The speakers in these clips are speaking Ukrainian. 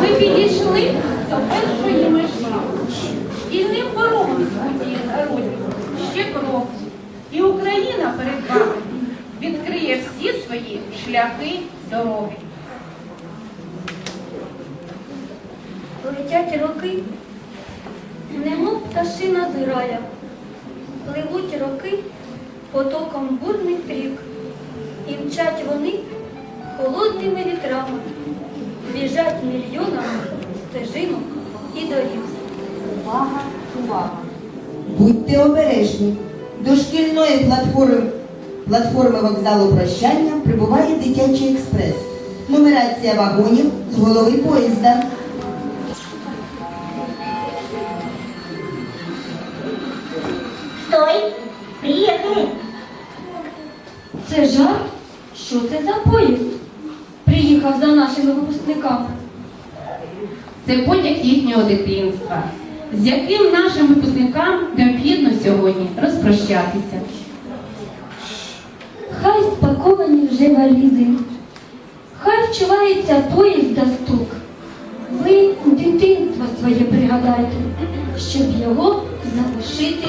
Ми підійшли до першої межі. Вільним порогом своїх народів ще крок. І Україна перед вами відкриє всі свої шляхи дороги. Летять роки, немов пташина з рая, пливуть роки потоком бурних рік, і мчать вони холодними вітрами, біжать мільйонами стежинок і доріг. Увага, увага! Будьте обережні. До шкільної платформи, платформи вокзалу прощання прибуває дитячий експрес. Нумерація вагонів з голови поїзда. Стой! Приїхали! Це жарт? Що це за поїзд? Приїхав за нашими випускниками. Це потяг їхнього дитинства, з яким нашим випускникам необхідно сьогодні розпрощатися. Хай спаковані вже валізи, хай вчувається поїзда стук. Ви дитинство своє пригадайте, щоб його залишити.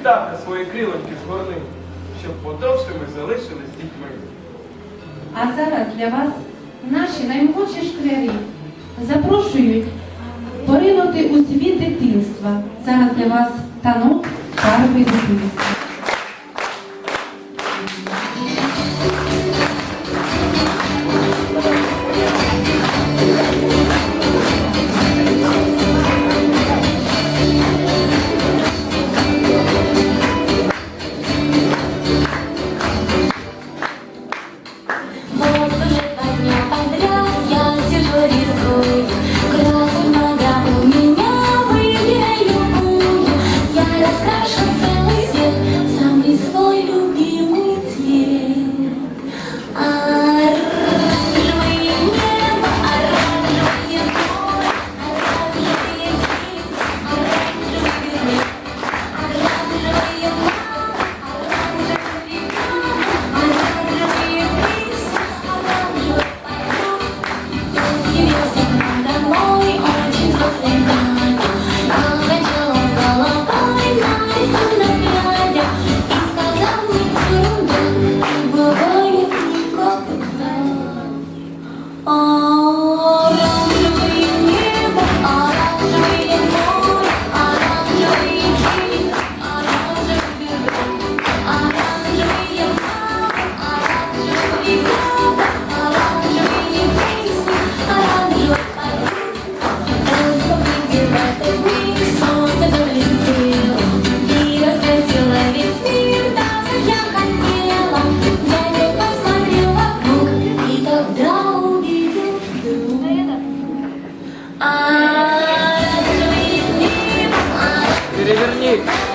Птахи свої крилоньки згорни, щоб подовше залишились дітьми. А зараз для вас наші наймолодші школярі запрошують поринути у світ дитинства. Зараз для вас танок фарби дитинства. you.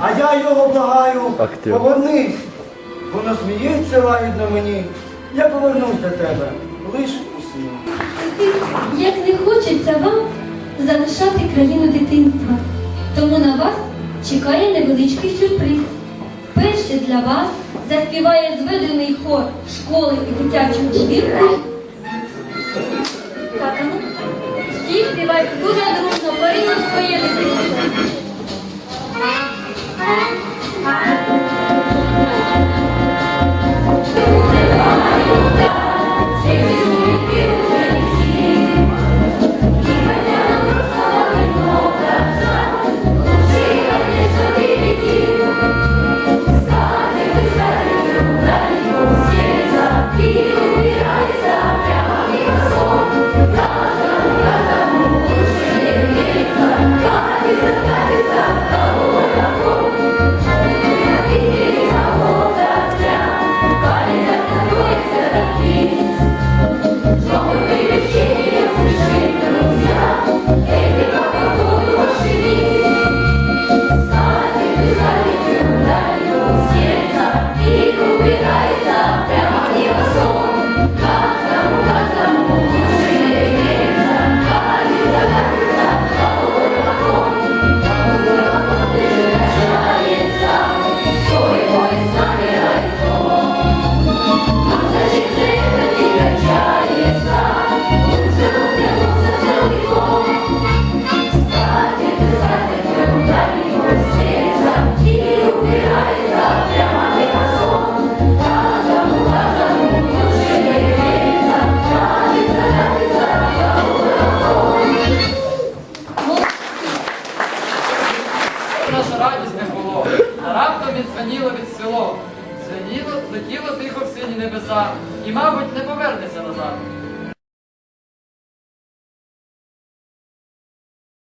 А я його благаю, Актер. повернись. Воно сміється лагідно мені. Я повернусь до тебе. Лиш у сні. Як не хочеться вам залишати країну дитинства, тому на вас чекає невеличкий сюрприз. Перше для вас заспіває зведений хор школи і дитячого а ну, всі співають дуже дружно, порівняно своє дитинство. Bye. yeah. Наша радість не було, а раптом відзвоніло від село. Звеніло, летіло тихо в сині небеса, і, мабуть, не повернеться назад.